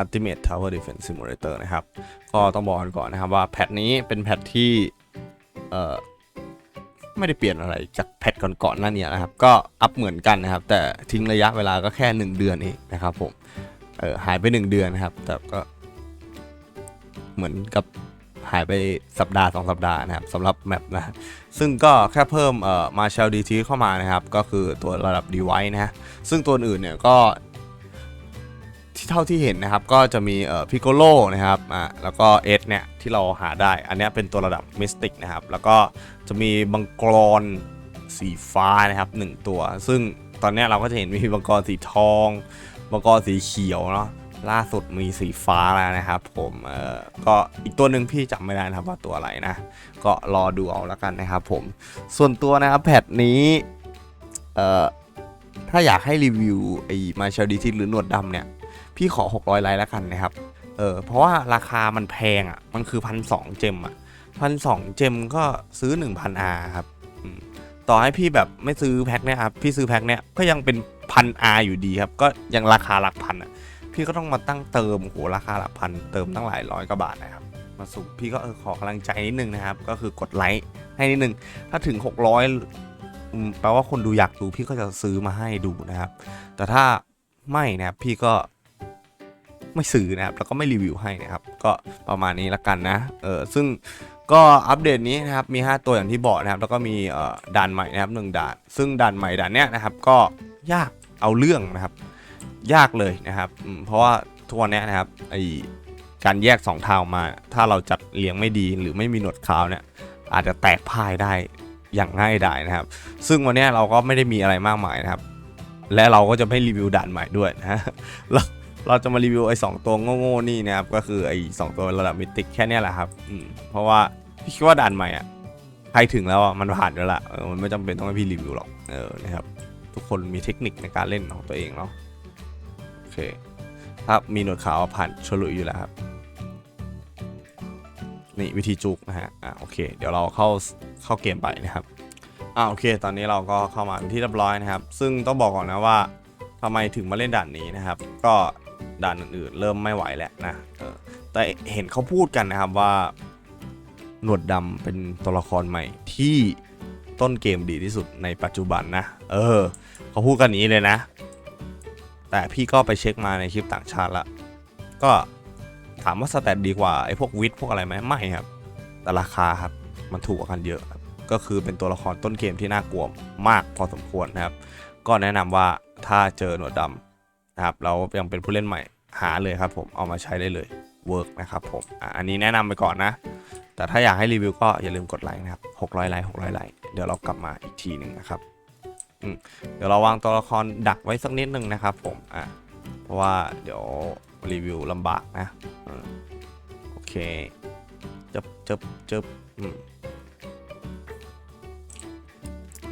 Ultimate Tower Defense Simulator นะครับ ก็ต้องบอกกันก่อนนะครับว่าแพทนี้เป็นแพทที่เอ่อไม่ได้เปลี่ยนอะไรจากแพทก่อนๆหน้านี้นะครับ ก็อัพเหมือนกันนะครับ แต่ทิ้งระยะเวลาก็แค่ 1 เดือนเองนะครับผมเออหายไป 1 เดือนนะครับ แต่ก็เหมือนกับหายไปสัปดาห์ 2 สัปดาห์นะครับสำหรับแมปนะซึ่งก็แค่เพิ่มเอ่อมาเชลดีทีเข้ามานะครับ ก็คือตัวระดับ device นะฮะซึ่งตัวอื่นเนี่ยก็ เท่าที่เห็นนะครับ ก็จะมีเอ่อพิโกโลนะครับอ่าแล้วก็เอสเนี่ยที่เราหาได้ อันนี้เป็นตัวระดับมิสติกนะครับ แล้วก็จะมีบังกรสีฟ้านะครับหนึ่งตัว ซึ่งตอนนี้เราก็จะเห็นมีบังกรสีทองบังกรสีเขียวเนาะล่าสุดมีสีฟ้าแล้วนะครับผมเอ่อก็อีกตัวหนึ่งพี่จำไม่ได้นะครับว่าตัวอะไรนะ ก็รอดูเอาแล้วกันนะครับผมส่วนตัวนะครับแพทนี้เอ่อถ้าอยากให้รีวิวไอ้มาเชลดีทีหรือหนวดดำเนี่ย พี่ขอ 600ไลค์แล้วกันนะครับ เออเพราะว่าราคามันแพงอะ มันคือพันสองเจมอะพันสองเจมก็ซื้อ 1,000 R ครับต่อให้พี่แบบไม่ซื้อแพ็คเนี่ยครับพี่ซื้อแพ็คเนี่ยก็ยังเป็นพัน R อยู่ดีครับ ก็ยังราคาหลักพันอะ พี่ก็ต้องมาตั้งเติมโหราคาหลักพันเติมตั้งหลายร้อยกว่าบาทนะครับ มาสูพี่ก็เออขอกำลังใจนิดนึงนะครับ ก็คือกดไลค์ให้นิดนึง ถ้าถึง 600อืมแปลว่าคนดูอยากดูพี่ก็จะซื้อมาให้ดูนะครับ แต่ถ้าไม่นะครับพี่ก็ ไม่ซื้อนะครับแล้วก็ไม่รีวิวให้นะครับ ก็ประมาณนี้ละกันนะเออซึ่งก็อัปเดตนี้นะครับมี 5 ตัวอย่างที่บอกนะครับ แล้วก็มีด่านใหม่นะครับหนึ่งด่าน ซึ่งด่านใหม่ด่านเนี้ยนะครับ ก็ยากเอาเรื่องนะครับ ยากเลยนะครับ เพราะว่าทุกวันเนี้ยนะครับไอการแยกสองทามา ถ้าเราจัดเลี้ยงไม่ดีหรือไม่มีหนวดขาวเนี่ยอาจจะแตกพ่ายได้อย่างง่ายดายนะครับ ซึ่งวันเนี้ยเราก็ไม่ได้มีอะไรมากมายนะครับ และเราก็จะไม่รีวิวด่านใหม่ด้วยนะเรา เราจะมารีวิวไอ้สองตัวโง่ๆนี่นะครับก็คือไอ้สองตัวระดับมิติกแค่นี้แหละครับอืมเพราะว่าพี่คิดว่าด่านใหม่อะใครถึงแล้วอะมันผ่านแล้วล่ะเออมันไม่จำเป็นต้องให้พี่รีวิวหรอกเออนะครับทุกคนมีเทคนิคในการเล่นของตัวเองเนาะโอเคถ้ามีหนวดขาวผ่านฉลุยอยู่แล้วครับนี่วิธีจุกนะฮะอ่าโอเค เดี๋ยวเราเข้าเข้าเกมไปนะครับอ่าโอเค ตอนนี้เราก็เข้ามาที่เรียบร้อยนะครับ ซึ่งต้องบอกก่อนนะว่าทำไมถึงมาเล่นด่านนี้นะครับ ก็ ด่านอื่นๆ เริ่มไม่ไหวแล้วนะเออแต่เห็นเขาพูดกันนะครับว่า หนวดดำเป็นตัวละครใหม่ที่ต้นเกมดีที่สุดในปัจจุบันนะ เออเขาพูดกันนี้เลยนะ แต่พี่ก็ไปเช็คมาในคลิปต่างชาติละ ก็ถามว่าสแตทดีกว่าไอ้พวกวิทพวกอะไรไหมไม่ครับ แต่ราคาครับมันถูกกว่ากันเยอะครับก็คือเป็นตัวละครต้นเกมที่น่ากลัวมากพอสมควรนะครับ ก็แนะนำว่าถ้าเจอหนวดดำ นะครับเรายังเป็นผู้เล่นใหม่หาเลยครับผมเอามาใช้ได้เลยเวิร์กนะครับผมอ,อันนี้แนะนำไปก่อนนะ แต่ถ้าอยากให้รีวิวก็อย่าลืมกดไลค์นะครับ600ไลค์600ไลค์เดี๋ยวเรากลับมาอีกทีหนึ่งนะครับเดี๋ยวเราวางตัวละครดักไว้สักนิดหนึ่งนะครับผมอะเพราะว่าเดี๋ยวรีวิวลำบากนะอโอเคเจับเจับเจับม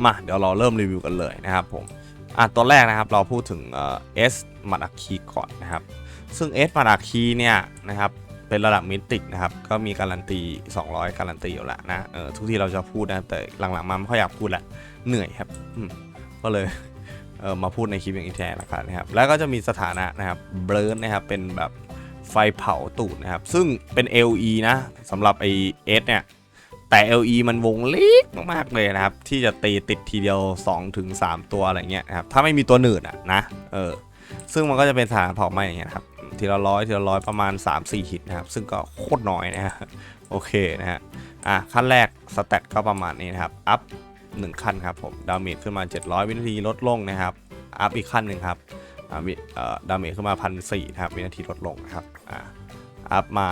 มาเดี๋ยวเราเริ่มรีวิวกันเลยนะครับผม อะตัวแรกนะครับเราพูดถึงเอสมาดาคีก่อนนะครับ ซึ่ง S มาดาคีเนี่ยนะครับเป็นระดับมิติกนะครับ ก็มีการันตี 200 การันตีอยู่แล้วนะเออทุกที่เราจะพูดนะ แต่หลังๆมาไม่ค่อยอยากพูดละเหนื่อยครับก็เลยเออมาพูดในคลิปอย่างนี้แทนละกันนะครับ แล้วก็จะมีสถานะนะครับเบรนนะครับเป็นแบบไฟเผาตูดนะครับ ซึ่งเป็น LE นะสำหรับไอเอสเนี่ย แต่ LE มันวงเล็กมากๆเลยนะครับ ที่จะตีติดทีเดียว 2-3ถึงตัวอะไรเงี้ยนะครับ ถ้าไม่มีตัวหนืดอะนะ เออ ซึ่งมันก็จะเป็นสถานเผาไหม้อย่างเงี้ยครับ ทีละร้อยทีละร้อยประมาณ 3-4ฮิตนะครับ ซึ่งก็โคตรน้อยนะฮะ โอเคนะฮะ อะ ขั้นแรกสเตตก็ประมาณนี้นะครับ อัพ1ขั้นครับผม ดาเมจขึ้นมา 700 วินาทีลดลงนะครับ อัพอีกขั้นหนึ่งครับอ่าวิเออดาเมจขึ้นมาพันสี่ครับวินาทีลดลงนะครับอ่าอัพมา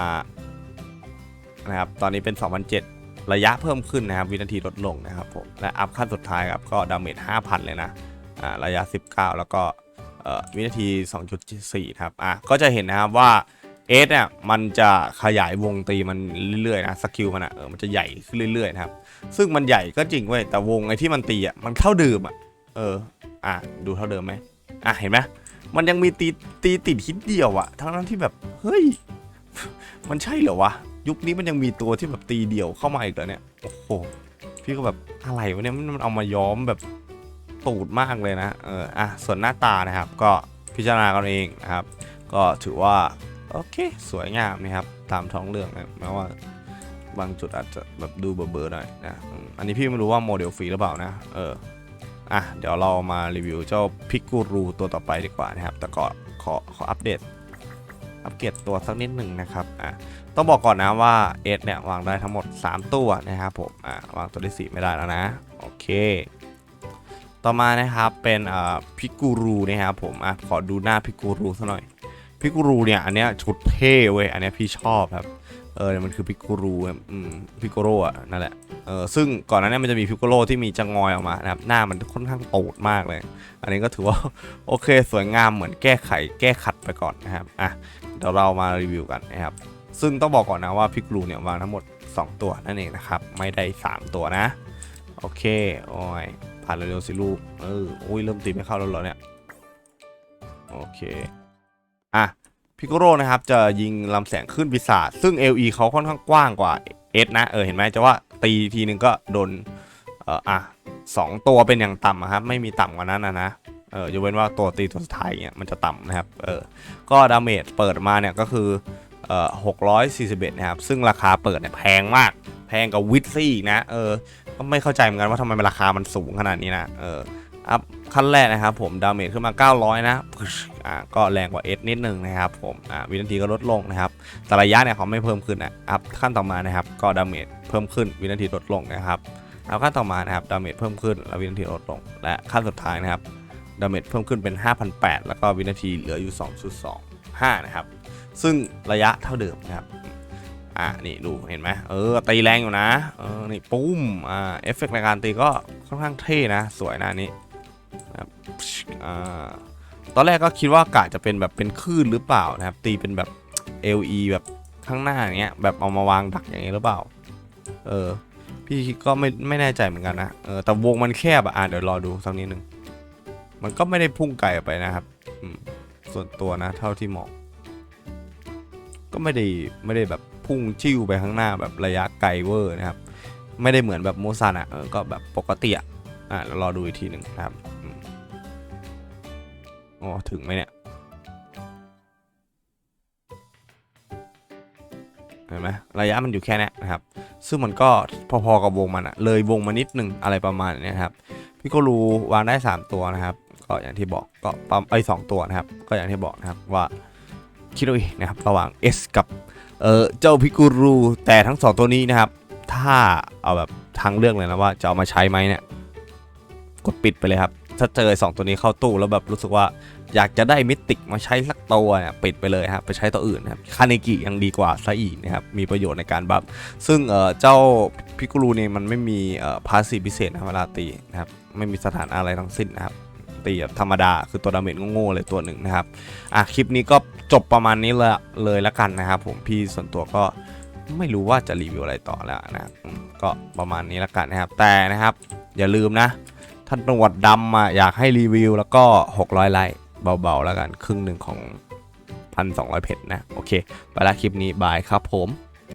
นะครับ ตอนนี้เป็น 2007 ระยะเพิ่มขึ้นนะครับวินาทีลดลงนะครับผมและอัพขั้นสุดท้ายครับก็ดาเมจ5,000 เลยนะอ่าระยะ 19 แล้วก็วินาที 2.4 ครับอะก็จะเห็นนะครับว่าเอสเนี่ยมันจะขยายวงตีมันเรื่อยๆนะสกิลมันอะเออมันจะใหญ่ขึ้นเรื่อยๆนะครับซึ่งมันใหญ่ก็จริงเว้ยแต่วงไอ้ที่มันตีอะมันเท่าเดิมอะเอออะดูเท่าเดิมไหมอะเห็นไหมมันยังมีตีตีติดฮิตเดียวอะทั้งนั้นที่แบบเฮ้ยมันใช่เหรอวะ ยุคนี้มันยังมีตัวที่แบบตีเดี่ยวเข้ามาอีกเหรอเนี่ยโอ้โหพี่ก็แบบอะไรวะเนี่ยมันเอามาย้อมแบบตูดมากเลยนะเอออะส่วนหน้าตานะครับ ก็พิจารณากันเองนะครับ ก็ถือว่าโอเค สวยงามนะครับตามท้องเรื่องนะแม้ว่าบางจุดอาจจะแบบดูเบลอๆหน่อยนะ อันนี้พี่ไม่รู้ว่าโมเดลฟรีหรือเปล่านะ เออ อะ เดี๋ยวเรามารีวิวเจ้าพิกูรูตัวต่อไปดีกว่านะครับ แต่ก่อขอขออัปเดต อัปเกรดตัวสักนิดหนึ่งนะครับ อะ ต้องบอกก่อนนะว่าเอสเนี่ยวางได้ทั้งหมด 3 ตัวนะครับผมอะวางตัวที่ 4 ไม่ได้แล้วนะ โอเค ต่อมานะครับเป็นอ่าพิกูรูนะครับผมอะขอดูหน้าพิกูรูสักหน่อยพิกูรูเนี่ยอันเนี้ยชุดเท่เว้ยอันเนี้ยพี่ชอบครับเออมันคือพิกูรูอืมพิกโรอะนั่นแหละเออซึ่งก่อนหน้านี้มันจะมีพิกโรที่มีจะงอยออกมานะครับหน้ามันค่อนข้างโตดมากเลย อันนี้ก็ถือว่าโอเคสวยงามเหมือนแก้ไขแก้ขัดไปก่อนนะครับอะเดี๋ยวเรามารีวิวกันนะครับ ซึ่งต้องบอกก่อนนะว่าพิกรูเนี่ยวางทั้งหมด 2 ตัวนั่นเองนะครับ ไม่ได้ 3 ตัวนะ โอเค โอ้ย ผ่านเร็วๆสิลูก เอออุ้ยเริ่มตีไม่เข้าแล้วเหรอเนี่ย โอเค อะ พิกโรนะครับ จะยิงลำแสงขึ้นปีศาจซึ่ง LE เขาค่อนข้างกว้างกว่า S นะ เออ เห็นไหมจะว่าตีทีนึงก็โดน เอ่ออะสองตัวเป็นอย่างต่ำครับ ไม่มีต่ำกว่านั้นนะนะเออยกเว้นว่าตัวตีตัวสุดท้ายเนี่ยมันจะต่ำนะครับ เออ ก็ดาเมจเปิดมาเนี่ยก็คือ เอ่อ641 นะครับ ซึ่งราคาเปิดเนี่ยแพงมาก แพงกว่าวิทซี่นะเออก็ไม่เข้าใจเหมือนกันว่าทำไมราคามันสูงขนาดนี้นะเอออัพขั้นแรกนะครับผมดาเมจขึ้นมา 900 นะอ่าก็แรงกว่า S นิดนึงนะครับผมอ่าวินาทีก็ลดลงนะครับแต่ระยะเนี่ยเขาไม่เพิ่มขึ้นนะอัพขั้นต่อมานะครับ ก็ดาเมจเพิ่มขึ้นวินาทีลดลงนะครับอัพขั้นต่อมานะครับดาเมจเพิ่มขึ้นและวินาทีลดลง และขั้นสุดท้ายนะครับดาเมจเพิ่มขึ้นเป็น 5,800 แล้วก็วินาทีเหลืออยู่ 2.25 นะครับ ซึ่งระยะเท่าเดิมนะครับอ่านี่ดูเห็นไหมเออตีแรงอยู่นะเออนี่ปุ้มอ่าเอฟเฟกต์ในการตีก็ค่อนข้างเท่นะ สวยนะอันนี้นะครับอ่าตอนแรกก็คิดว่ากะจะเป็นแบบเป็นคลื่นหรือเปล่านะครับ ตีเป็นแบบ LE แบบข้างหน้าอย่างเงี้ยแบบเอามาวางดักอย่างเงี้ยหรือเปล่า เออ พี่ก็ไม่ไม่แน่ใจเหมือนกันนะเออแต่วงมันแคบอะเดี๋ยวรอดูสักนิดนึงมันก็ไม่ได้พุ่งไกลไปนะครับส่วนตัวนะ เท่าที่มอง ก็ไม่ได้ไม่ได้แบบพุ่งจิ้วไปข้างหน้าแบบระยะไกลเวอร์นะครับ ไม่ได้เหมือนแบบโมซันอะก็แบบปกติอะอะเดี๋ยวรอดูอีกทีหนึ่งนะครับอ๋อถึงไหมเนี่ยเห็นไหมระยะมันอยู่แค่เนี้ยนะครับ ซึ่งมันก็พอๆกับวงมันอะเลยวงมานิดนึงอะไรประมาณเนี้ยครับ พี่ก็รู้วางได้ 3 ตัวนะครับ ก็อย่างที่บอกก็ปั๊มไอ้สองตัวนะครับ ก็อย่างที่บอกนะครับว่า คิดดูเองนะครับระหว่าง S กับเออเจ้าพิกูรูแต่ทั้ง2ตัวนี้นะครับ ถ้าเอาแบบทางเลือกเลยนะว่าจะเอามาใช้ไหมเนี่ยกดปิดไปเลยครับ ถ้าเจอสองตัวนี้เข้าตู้แล้วแบบรู้สึกว่าอยากจะได้มิติกมาใช้สักตัวเนี่ยปิดไปเลยครับไปใช้ตัวอื่นนะครับคาเนกิยังดีกว่าซะอีกนะครับมีประโยชน์ในการบัฟซึ่งเออเจ้าพิกูรูเนี่ยมันไม่มีเออพาสซีพิเศษนะเวลาตีนะครับไม่มีสถานอะไรทั้งสิ้นนะครับ ตีแบบธรรมดา คือตัวดาเมจโง่ๆเลยตัวหนึ่งนะครับ อะคลิปนี้ก็จบประมาณนี้เลยเลยละกันนะครับ ผมพี่ส่วนตัวก็ไม่รู้ว่าจะรีวิวอะไรต่อแล้วนะครับก็ประมาณนี้ละกันนะครับ แต่นะครับ อย่าลืมนะท่านปรวัติดำอะอยากให้รีวิวแล้วก็ 600 ไลค์เบาๆแล้วกัน ครึ่งหนึ่งของ 1,200 เพชรนะ โอเค ไปละคลิปนี้บายครับผม